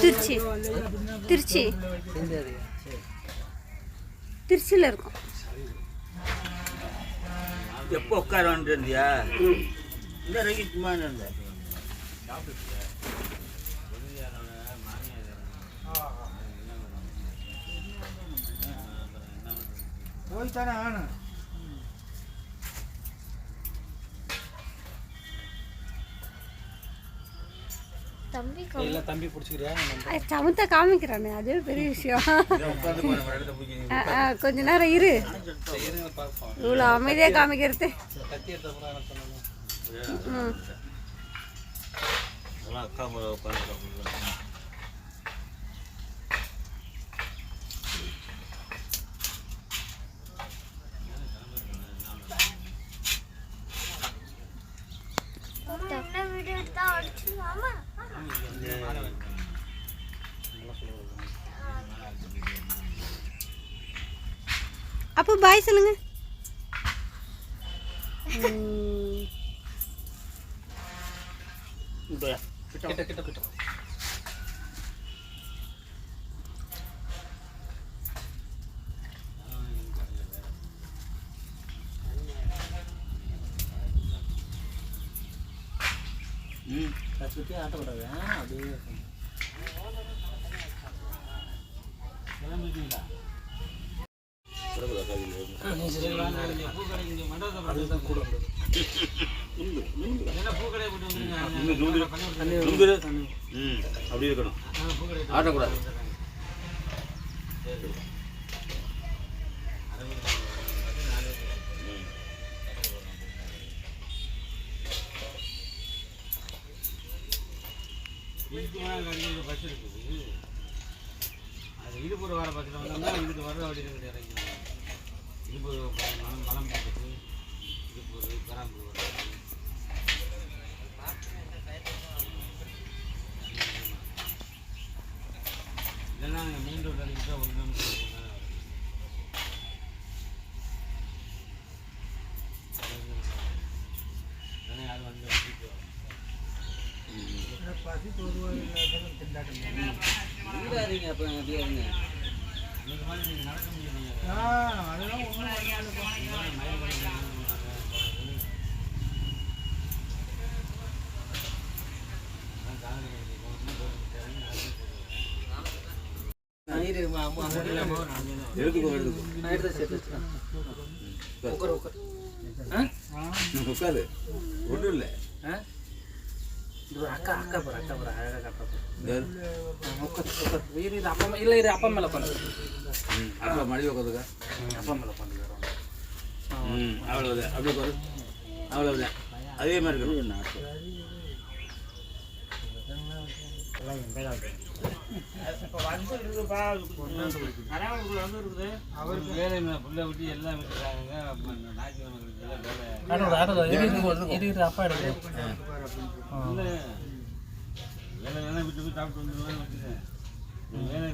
திருச்சி. திருச்சி. திருச்சியில் இருக்கோம். எப்போ உட்கார வந்துருந்தியா இந்த சும்மா இருந்தேன் போய் தானே ஆகணும் எல்லாம் தம்பி பிடிச்சிக்கிறியா? அது சமத்தா காமிக்கிறானே அதுவே பெரிய விஷயம். கொஞ்ச நேரம் இரு. இவ்வளோ அமைதியாக காமிக்கிறது. அக்கா அப்போ பாய் சொல்லுங்க ம். கிட்ட கிட்ட கிட்ட ம் சுற்றி ஆட்டக்கூடாது ஆ, அப்படியே இருக்கணும். அப்படி இருக்கணும் ஆட்டக்கூடாது அது இடுப்புற வர பக்கத்தில் வந்தோம்னா இதுக்கு வர அப்படி இருக்குது இடுப்பு மலம் மலம் போட்டுட்டு இடுப்பு பெராம்பு இதெல்லாம் மெயின் ரோட்டில் அடிக்கிட்டா ஒரு அதனால் யாரும் வந்து வச்சுட்டு இருங்க, அப்ப உட்காரு. ஆ? உட்காது ஒன்றும் இல்லை? இது அக்கா அக்கா பாரு அக்கா பாரு அழகா காட்டுறா பாரு. இந்த ஆ, உட்காரு, உட்காரு. இரு, இரு, அப்பா இல்ல, இரு, அப்பா மேல உட்காரு. ம் அப்புறம் மடி உட்காந்துக்க அப்பா மேல உட்காரு. ம் அவ்வளோதான் அவ்வளோதான் அதே மாதிரி இருக்கணும் அவருக்கு வேலை புள்ள விட்டு எல்லாம் விட்டுறாங்க அப்பா. இல்லை வேலை வேலை விட்டு போய் சாப்பிட்டு வந்துடுவேன் வேலை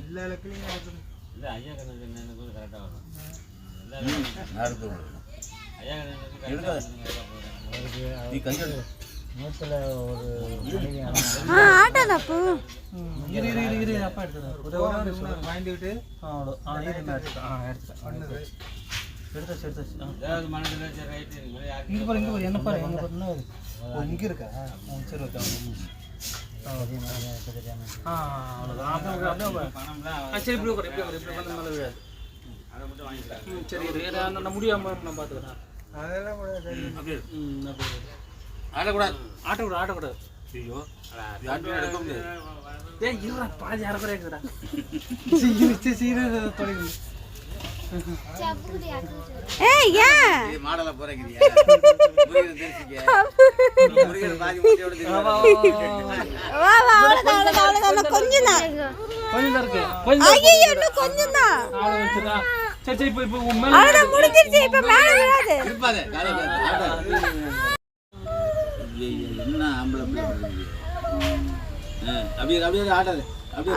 எல்லா இடத்துலையும் நடக்குது. இல்லை ஐயா கணக்கு என்ன கூட கரெக்டாக வரும் எல்லா ம் இரு, இரு, இரு, இரு, அப்பா ஒரு அவ்வளோ. ஆ, இரு, நான் எடுத்துட்டேன். ஆ, எடுத்துட்டேன். எடுத்தாச்சு, எடுத்தாச்சு. ஆ. சரி பாரு, பாரு, என்ன பாரு, என்ன இருக்கா? சரி, ஓகே. ஆ, அப்படியே சரி, இப்படி இப்படி இப்படி மேலே விழாது. அதை மட்டும் வாங்கிக்கலாம் சரி, இரு, இரு, நான் நான் முடியாம நான் பார்த்துக்கிறேன். அப்படியே ம், அப்படியே இரு. ஆடக்கூடாது ஆட்டோ விடு, ஆட்டோ விடு. ஐயோ. இது ஆட்டோ எடுக்க முடியாது. டேய், இருடா, பாதி அரை குறை இருக்குடா. சரி, இரு, சரி, சரி, இரு, இரு, தொலைவு. ஏய் ஏன் இது மாடலா போறீங்க தெரிஞ்சுக்க பாதி மூட்டையோட வா, வா, கொஞ்சம் தான். கொஞ்சம் தான் இருக்கு கொஞ்சம் ஐயோ இன்னும் கொஞ்சம் தான் ஆளை வச்சுடா. சரி சரி இப்போ இப்போ மேல அவ்வளோதான் முடிஞ்சிருச்சு இப்போ மேலே விழாது. இருப்பாங்க காலையில் ஐயோ, என்ன ஆம்பளை அப்படியே அப்படியே ஆட்டாது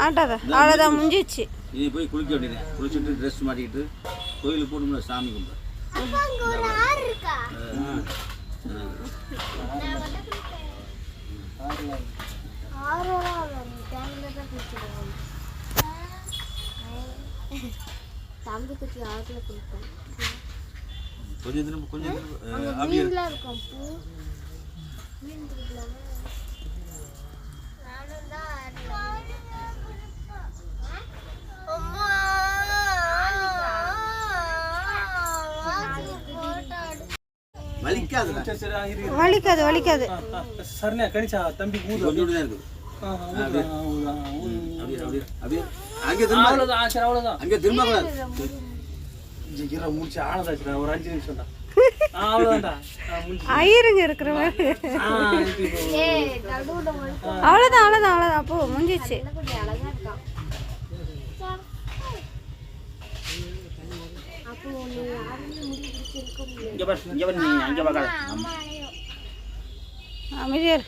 ஆட்டாத அவ்வளோதான் முடிஞ்சிச்சு நீ போய் குளிக்க வேண்டியது. குளிச்சுட்டு ட்ரெஸ் மாட்டிக்கிட்டு கோயிலுக்கு போகணும்ல சாமி கும்பிட. தம்பி குட்டி ஆற்றுல குளிப்பேன் கொஞ்சம் திரும்ப கொஞ்சம் திரும்ப இருக்கும் பூ மீன் பிடிக்கலாமா நானும் தான் வலிக்காது வலிக்காது சரிண்ணே கணிச்சா தம்பி ஊது கொஞ்சோண்டு இருக்குது அப்படியே. அப்படியே அப்படியே. அங்கே திரும்ப அவ்வளோதான் சரி அவ்வளோதான் அங்கே திரும்ப கூடாது முடிச்சு ஒரு அஞ்சு நிமிஷம் தான். ஐயருங்க இருக்கிற மாதிரி. அவ்வளோதான் அவ்வளோதான் அவ்வளோதான் அப்போ முடிஞ்சிச்சு குட்டி அழகா இருக்கான் அப்போ நீ யாருமே முடி பிடிச்சி இருக்க முடியாது. இங்கே பாரு இங்கே பாரு நீ அங்கே பார்க்காத அம்மா அலையும் அமைதியா இரு.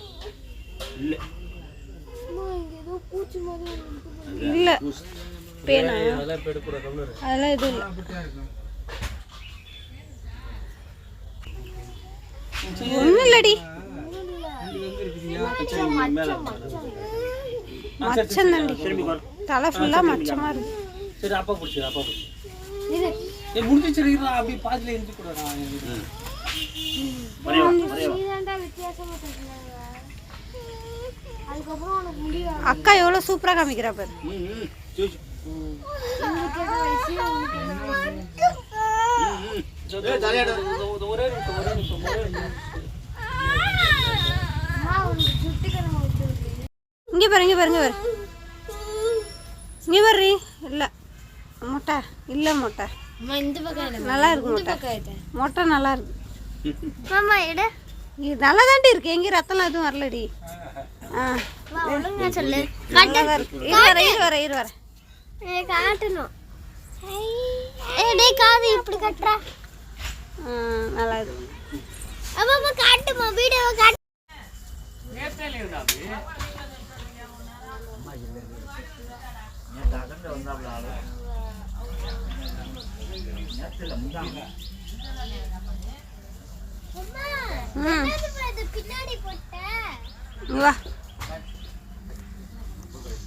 இல்லை அம்மா இங்க ஏதோ பூச்சி மாதிரி இருக்குது இல்ல. பேனா. அதெல்லாம் எதுவும் இல்லை. ஒன்றும் இல்லடி. மச்சம் தாண்டி தலை ஃபுல்லாக மச்சமாக இருக்கு. சரி அப்பா பிடிச்சி அப்பா பிடிச்சி. இது. ஏ முடிஞ்சிச்சு இருக்கா அப்படி பாதியில் எரிஞ்சு கூடடா அக்கா எவ்வளோ சூப்பராக காமிக்கிறா பாரு. இங்கே பாரு இங்கே பாரு இங்கே பாரு. இங்கே பாரு. இல்லை. மொட்டை. இல்லை மொட்டை. அம்மா இந்த பக்கம் நல்லா இருக்கு மொட்டை. மொட்டை நல்லா இருக்கு. நல்லா தாண்டி இருக்கு. எங்கேயும் ரத்தம்லாம் எதுவும் வரலடி. சொல்லு. காட்டணும். காது இப்படி கட்டுறா. நல்லா இருக்கு. காட்டுமா? காட்டு. அம்மா, ம். என்னதுப்பா இது பின்னாடி போட்ட? வா.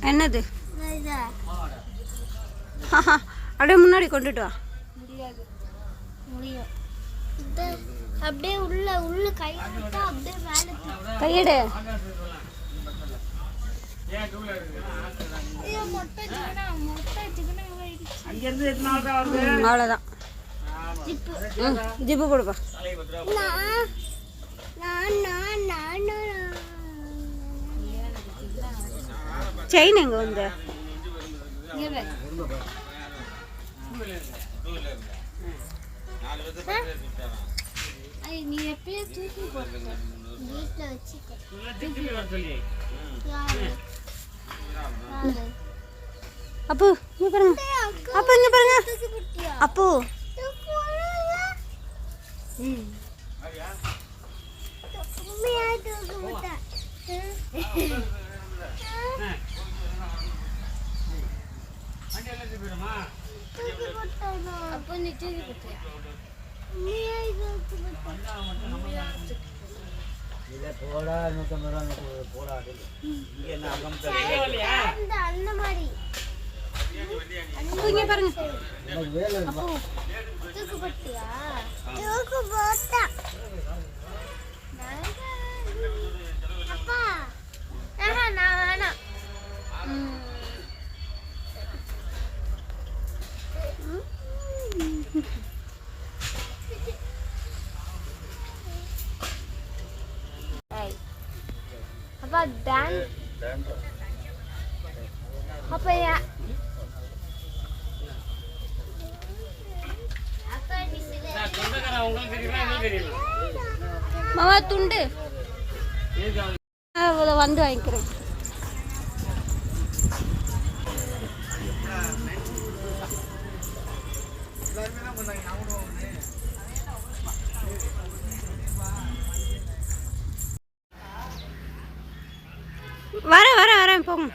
என்னது? அப்படியே முன்னாடி கொண்டுட்டு வா. அப்படியே உள்ள உள்ள கை விட்டா அப்படியே மேலே. கையெடு. அவ்வளோதான் ஜிப்பு. கொடுப்பா நான் நான் நான் நான் நான் செயின் எங்கே வந்து? நீ எப்பயே தூக்கி போட்ட வீட்டில் வச்சுக்க. யாரு? யாரு? அப்பு இங்கே பாருங்க. அப்போ இங்கே பாருங்க? அப்பு. தூக்கி போடுங்க. உண்மையா தூக்கி போட்டேன். தூக்கி போட்டானா? உண்மையா தூக்கி அந்த மாதிரி அப்பு இங்கே பாருங்க தூக்கு போட்டியா தூக்கு போட்டா மாமா துண்டு. வந்து வாங்கிக்கிறேன். வரேன் வரேன் வரேன் போங்க.